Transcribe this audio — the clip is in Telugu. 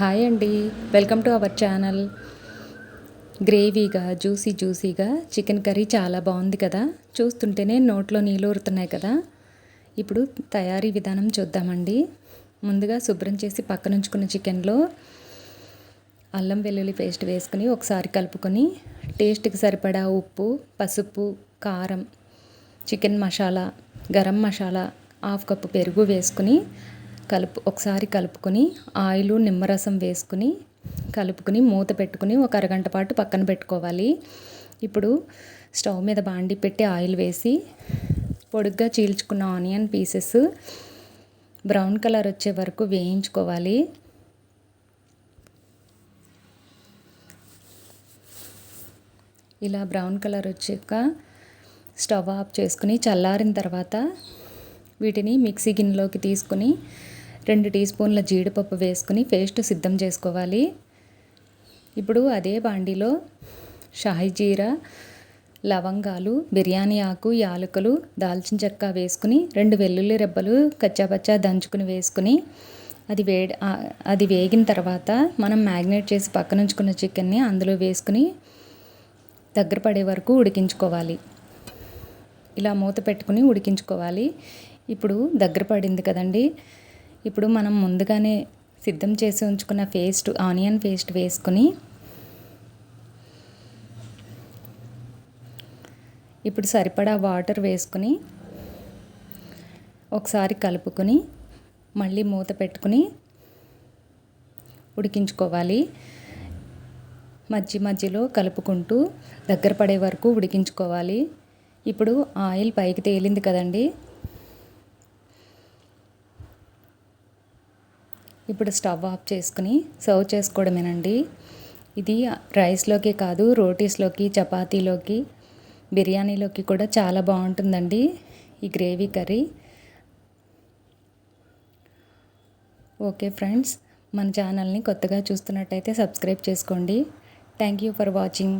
హాయ్ అండి. Welcome to our channel. గ్రేవీగా juicy జ్యూసీగా చికెన్ కర్రీ చాలా బాగుంది కదా? చూస్తుంటేనే నోట్లో నీళ్ళు ఊరుతున్నాయి కదా? ఇప్పుడు తయారీ విధానం చూద్దామండి. ముందుగా శుభ్రం చేసి పక్కనుంచుకున్న చికెన్లో అల్లం వెల్లుల్లి పేస్ట్ వేసుకుని ఒకసారి కలుపుకొని టేస్ట్కి సరిపడా ఉప్పు పసుపు కారం chicken masala garam masala half cup పెరుగు వేసుకుని కలుపు ఒకసారి కలుపుకొని ఆయిల్ నిమ్మరసం వేసుకుని కలుపుకొని మూత పెట్టుకుని ఒక అరగంట పాటు పక్కన పెట్టుకోవాలి. ఇప్పుడు స్టవ్ మీద బాండి పెట్టి ఆయిల్ వేసి పొడుగ్గా చీల్చుకున్న ఆనియన్ పీసెస్ బ్రౌన్ కలర్ వచ్చే వరకు వేయించుకోవాలి. ఇలా బ్రౌన్ కలర్ వచ్చాక స్టవ్ ఆఫ్ చేసుకుని చల్లారిన తర్వాత వీటిని మిక్సీ గిన్నెలోకి తీసుకుని రెండు టీ స్పూన్ల జీడిపప్పు వేసుకుని పేస్ట్ సిద్ధం చేసుకోవాలి. ఇప్పుడు అదే బాండిలో షాయి జీరా లవంగాలు బిర్యానీ ఆకు యాలకులు దాల్చిన చెక్క వేసుకుని రెండు వెల్లుల్లి రెబ్బలు కచ్చాపచ్చా దంచుకుని వేసుకుని అది వేడి అది వేగిన తర్వాత మనం మ్యాగ్నేట్ చేసి పక్కన ఉంచుకున్న చికెన్ని అందులో వేసుకుని దగ్గర పడే వరకు ఉడికించుకోవాలి. ఇలా మూత పెట్టుకుని ఉడికించుకోవాలి. ఇప్పుడు దగ్గర పడింది కదండి ఇప్పుడు మనం ముందుగానే సిద్ధం చేసి ఉంచుకున్న పేస్ట్ ఆనియన్ పేస్ట్ వేసుకొని ఇప్పుడు సరిపడా వాటర్ వేసుకుని ఒకసారి కలుపుకొని మళ్ళీ మూత పెట్టుకుని ఉడికించుకోవాలి. మధ్య మధ్యలో కలుపుకుంటూ దగ్గర పడే వరకు ఉడికించుకోవాలి. ఇప్పుడు ఆయిల్ పైకి తేలింది కదండి. ఇప్పుడు స్టవ్ ఆఫ్ చేసుకుని సర్వ్ చేసుకోవడమేనండి. ఇది రైస్లోకి కాదు రోటీస్లోకి చపాతీలోకి బిర్యానీలోకి కూడా చాలా బాగుంటుందండి ఈ గ్రేవీ కర్రీ. ఓకే ఫ్రెండ్స్ మన ఛానల్ని కొత్తగా చూస్తున్నట్టయితే సబ్స్క్రైబ్ చేసుకోండి. Thank you for watching.